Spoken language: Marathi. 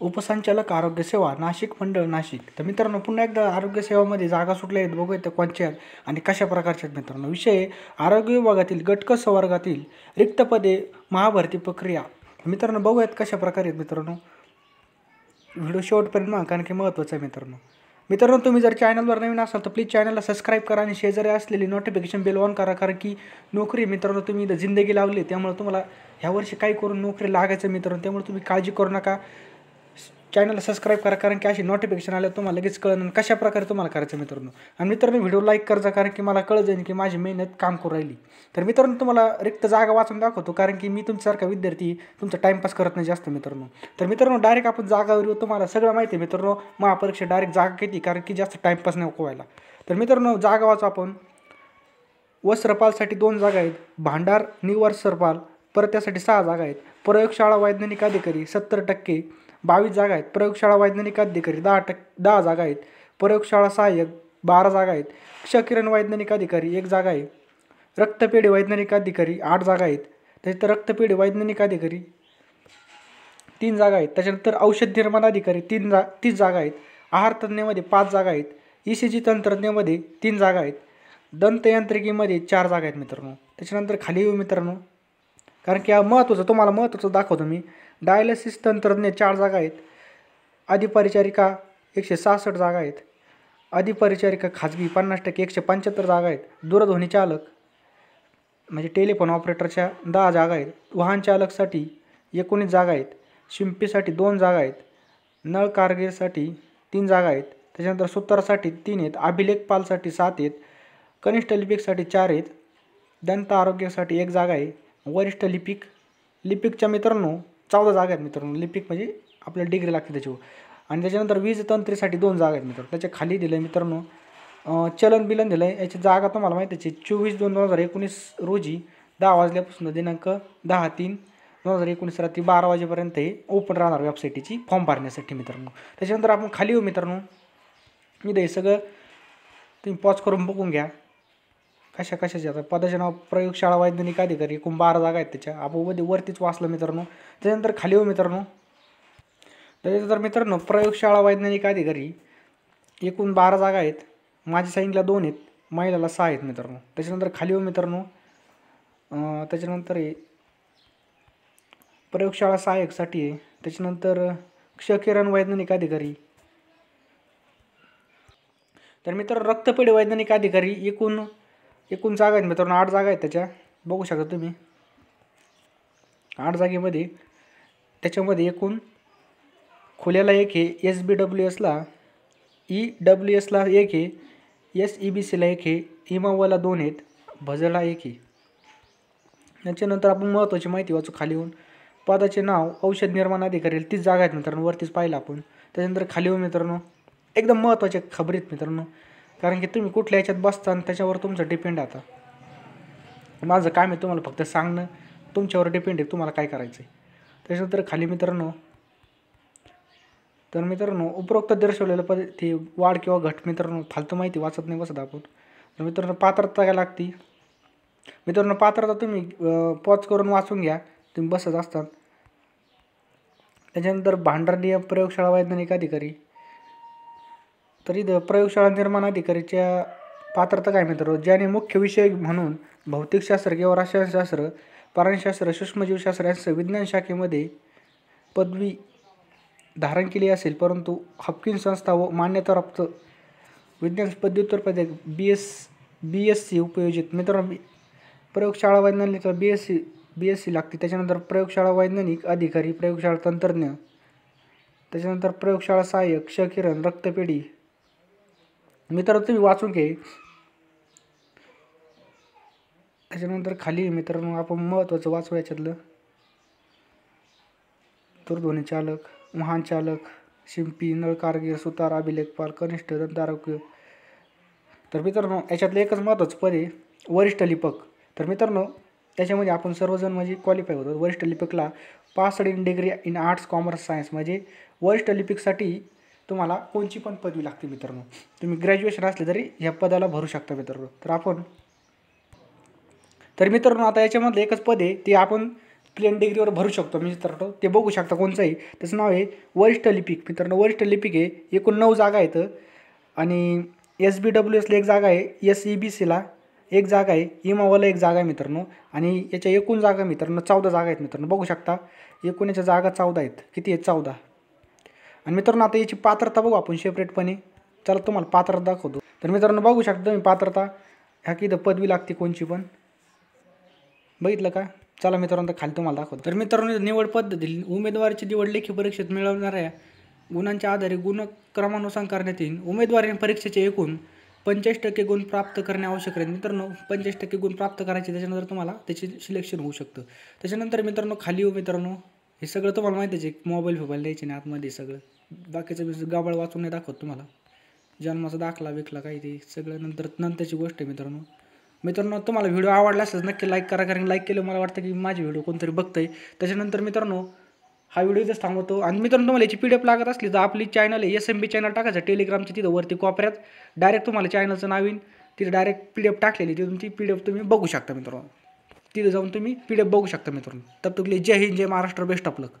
उपसंचालक आरोग्य सेवा नाशिक मंडळ नाशिक. तर मित्रांनो पुन्हा एकदा आरोग्य सेवामध्ये जागा सुटल्या आहेत. बघूया त्या कोणच्या आहेत आणि कशा प्रकारच्या आहेत मित्रांनो. विषय आरोग्य विभागातील गटक वर्गातील रिक्त पदे महाभरती प्रक्रिया. मित्रांनो बघूयात कशा प्रकारे आहेत मित्रांनो. व्हिडिओ शेवटपर्यंत ना कारण की महत्त्वाचं आहे मित्रांनो. मित्रांनो तुम्ही जर चॅनलवर नवीन असाल तर प्लीज चॅनलला सबस्क्राईब करा आणि शेजारी असलेली नोटिफिकेशन बेल ऑन करा कारण की नोकरी मित्रांनो तुम्ही इथं जिंदगी लावली त्यामुळे तुम्हाला ह्या वर्षी काही करून नोकरी लागायचं मित्रांनो त्यामुळे तुम्ही काळजी करू नका. चॅनलला सबस्क्राईब करा कारण की अशी नोटिफिकेशन आलं तुम्हाला लगेच कळणं कशा प्रकारे तुम्हाला करायचं मित्रांनो. आणि मित्रांनो व्हिडिओ लाईक करजा कारण की मला कळत जाईल की माझी मेहनत काम करू राहिली. तर मित्रांनो तुम्हाला रिक्त जागा वाचून दाखवतो कारण की मी तुमच्यासारखा विद्यार्थी तुमचा टाईमपास करत नाही जास्त मित्रांनो. तर मित्रांनो डायरेक्ट आपण जागावर येऊ तुम्हाला सगळं माहिती आहे मित्रांनो. महापरीक्षा डायरेक्ट जागा किती कारण की जास्त टाईमपास नको व्हायला. तर मित्रांनो जागा वाचू आपण. वस्त्रपालसाठी दोन जागा आहेत. भांडार निवर्सरपाल परत त्यासाठी सहा जागा आहेत. प्रयोगशाळा वैज्ञानिक अधिकारी सत्तर टक्के. बावीस जागा आहेत. प्रयोगशाळा वैज्ञानिक अधिकारी दहा टक्के दहा जागा आहेत. प्रयोगशाळा सहाय्यक बारा जागा आहेत. क्षकिरण वैज्ञानिक अधिकारी एक जागा आहे. रक्तपेढी वैज्ञानिक अधिकारी आठ जागा आहेत. त्याच्यानंतर रक्तपेढी वैज्ञानिक अधिकारी तीन जागा आहेत. त्याच्यानंतर औषध निर्माण अधिकारी तीन जा तीस जागा आहेत. आहार तज्ज्ञमध्ये पाच जागा आहेत. ई सी जी तंत्रज्ञामध्ये तीन जागा आहेत. दंतयांत्रिकीमध्ये चार जागा आहेत मित्रांनो. त्याच्यानंतर खाली येऊ मित्रांनो. कारण की हा महत्त्वाचं तुम्हाला महत्त्वाचं दाखवतो मी. डायलिसिस तंत्रज्ञ चार जागा आहेत. अधिपरिचारिका एकशे सहासष्ट जागा आहेत. अधिपरिचारिका खाजगी पन्नास टक्के एकशे पंच्याहत्तर जागा आहेत. दूरध्वनी चालक म्हणजे टेलिफोन ऑपरेटरच्या दहा जागा आहेत. वाहन चालकसाठी एकोणीस जागा आहेत. शिंपीसाठी दोन जागा आहेत. नळ कारगिरसाठी तीन जागा आहेत. त्याच्यानंतर सुतारासाठी तीन आहेत. अभिलेखपालसाठी सात आहेत. कनिष्ठ लिपिकसाठी चार आहेत. दंत आरोग्यासाठी एक जागा आहे. वरिष्ठ लिपिक लिपिकच्या मित्रांनो चौदा जागा आहेत मित्रांनो. लिपिक म्हणजे आपल्याला डिग्री लागते त्याच्यावर. आणि त्याच्यानंतर वीज तंत्रीसाठी दोन जागा आहेत मित्रांनो. त्याच्याखाली दिलं आहे मित्रांनो चलन बिलन दिलं आहे याची जागा तुम्हाला माहिती आहे चोवीस दोन दोन हजार एकोणीस रोजी दहा वाजल्यापासून दिनांक दहा तीन दोन हजार एकोणीस रात्री बारा वाजेपर्यंत हे ओपन राहणार वेबसाईटीची फॉर्म भरण्यासाठी मित्रांनो. त्याच्यानंतर आपण खाली येऊ मित्रांनो. मी हे सगळं तुम्ही पॉज करून बघून घ्या. कशा कशाचे आता पदाचे नाव प्रयोगशाळा वैज्ञानिक अधिकारी एकूण बारा जागा आहेत त्याच्या. आपण मध्ये वरतीच वाचलं मित्रांनो. त्याच्यानंतर खाली हो मित्रांनो. त्याच्यानंतर मित्रांनो प्रयोगशाळा वैज्ञानिक अधिकारी एकूण बारा जागा आहेत. माझ्या साईंगला दोन आहेत महिलाला सहा आहेत मित्रांनो. त्याच्यानंतर खाली हो मित्रांनो. त्याच्यानंतर प्रयोगशाळा सहाय्यकसाठी आहे. त्याच्यानंतर क्षकिरण वैज्ञानिक अधिकारी. तर मित्र रक्तपेढी वैज्ञानिक अधिकारी एकूण एकूण जागा आहेत मित्रांनो आठ जागा आहेत त्याच्या. बघू शकता तुम्ही. आठ जागेमध्ये त्याच्यामध्ये एकूण खोल्याला एक आहे एस बी डब्ल्यू एसला ई डब्ल्यू एसला एक आहे एस ई बी सीला एक आहे इमावाला दोन आहेत भजला एक आहे. त्याच्यानंतर आपण महत्त्वाची माहिती वाचू खाली येऊन. पदाचे नाव औषध निर्माण अधिकारी तीच जागा आहेत मित्रांनो वरतीच पाहिलं आपण. त्याच्यानंतर खाली येऊन मित्रांनो एकदम महत्त्वाचे खबरीत मित्रांनो कारण की तुम्ही कुठल्या याच्यात बसता आणि त्याच्यावर तुमचं डिपेंड आता. माझं काम आहे तुम्हाला फक्त सांगणं तुमच्यावर डिपेंड आहे तुम्हाला काय करायचं आहे त्याच्यानंतर खाली मित्रांनो तर मित्रांनो उपरोक्त दर्शवलेलं पद ते वाढ किंवा घट मित्रांनो फालतू माहिती वाचत नाही बसत आपण. तर मित्रांनो पात्रता काय लागती? मित्रांनो पात्रता तुम्ही पॉज करून वाचून घ्या. तुम्ही बसत असतात. त्याच्यानंतर भांडारडीय प्रयोगशाळा वैज्ञानिक अधिकारी तर द प्रयोगशाळा निर्माण अधिकारीच्या पात्रता काय मित्र ज्याने मुख्य विषय म्हणून भौतिकशास्त्र किंवा रसायनशास्त्र प्राणीशास्त्र सूक्ष्मजीवशास्त्र यांचं विज्ञान शाखेमध्ये पदवी धारण केली असेल परंतु हपकिन संस्था व मान्यताप्राप्त विज्ञान पदव्युत्तर पदक B S B S C उपयोजित. मित्रांनो प्रयोगशाळा वैज्ञानिक B S C B S C लागते. त्याच्यानंतर प्रयोगशाळा वैज्ञानिक अधिकारी प्रयोगशाळा तंत्रज्ञ त्याच्यानंतर प्रयोगशाळा सहाय्यक क्षकिरण रक्तपेढी मित्रांनो तुम्ही वाचून घे. त्याच्यानंतर खाली मित्रांनो आपण महत्त्वाचं वाचू याच्यातलं. दूरध्वनी चालक वाहन चालक शिंपी नळकारगीर सुतार अभिलेखपाल कनिष्ठ दंतारोग्य. तर मित्रांनो याच्यातलं एकच महत्त्वाचं पद आहे वरिष्ठ लिपक. तर मित्रांनो त्याच्यामध्ये आपण सर्वजण म्हणजे क्वालिफाय होतो. वरिष्ठ लिपिकला pass in degree in arts commerce science. म्हणजे वरिष्ठ लिपिकसाठी तुम्हाला कोणची पण पदवी लागते मित्रांनो. तुम्ही ग्रॅज्युएशन असले तरी ह्या पदाला भरू शकता मित्रांनो. तर आपण तर मित्रांनो आता याच्यामधलं एकच पद आहे ते आपण प्लेन डिग्रीवर भरू शकतो मित्रांनो. ते बघू शकता कोणचंही. त्याचं नाव आहे वरिष्ठ लिपिक. मित्रांनो वरिष्ठ लिपिक आहे. एकूण नऊ जागा आहेत. आणि एस बी डब्ल्यू एसला एक जागा आहे एस ई बी सीला एक जागा आहे इमावाला एक जागा आहे मित्रांनो. आणि याच्या एकूण जागा मित्रांनो चौदा जागा आहेत मित्रांनो. बघू शकता एकूण याच्या जागा चौदा आहेत. किती आहेत? चौदा. आणि मित्रांनो आता याची पात्रता बघू आपण सेपरेटपणे चला तुम्हाला पात्रता दाखवतो. तर मित्रांनो बघू शकता मी पात्रता. ह्या की इथं पदवी लागते कोणची पण. बघितलं का? चला मित्रांनो खाली तुम्हाला दाखवतो. तर मित्रांनो निवड पद्धती. उमेदवाराची निवड लेखी परीक्षेत मिळवणाऱ्या गुणांच्या आधारे गुणक्रमानुसार करण्यात येईल. उमेदवारी परीक्षेचे एकूण पंचेचाळीस टक्के गुण प्राप्त करणे आवश्यक आहे. मित्रांनो पंचेचाळीस टक्के गुण प्राप्त करायचे त्याच्यानंतर तुम्हाला त्याचे सिलेक्शन होऊ शकतं. त्याच्यानंतर मित्रांनो खाली येऊ मित्रांनो हे सगळं तुम्हाला माहितीच आहे. मोबाईल फोबाईल द्यायचे नाही आतमध्ये सगळं. बाकीचं मी गाबळ वाचून नाही दाखवत तुम्हाला. जन्माचा दाखला विकला काही ते सगळं नंतर नंतरची गोष्ट आहे मित्रांनो. मित्रांनो तुम्हाला व्हिडिओ आवडला असेल नक्की लाईक करा कारण लाईक केलं मला वाटतं की माझे व्हिडिओ कोणतरी बघतंय. त्याच्यानंतर मित्रांनो हा व्हिडिओ इथंच थांबवतो. आणि मित्रांनो तुम्हाला याची पी डी एफ लागत असली तर आपली चॅनल आहे एस एम बी चॅनल टाकायचं. टेलिग्रामच्या तिथं वरती कोपऱ्यात डायरेक्ट तुम्हाला चॅनलचं नाव तिथे डायरेक्ट पी डी एफ टाकलेली तिथून ती पी डी एफ तुम्ही बघू शकता मित्रांनो. तिथे जाऊन तुम्ही पी डी एफ बघू शकता मित्रांनो. तर तुकले जय हिंद जय महाराष्ट्र बेस्ट ऑफ लक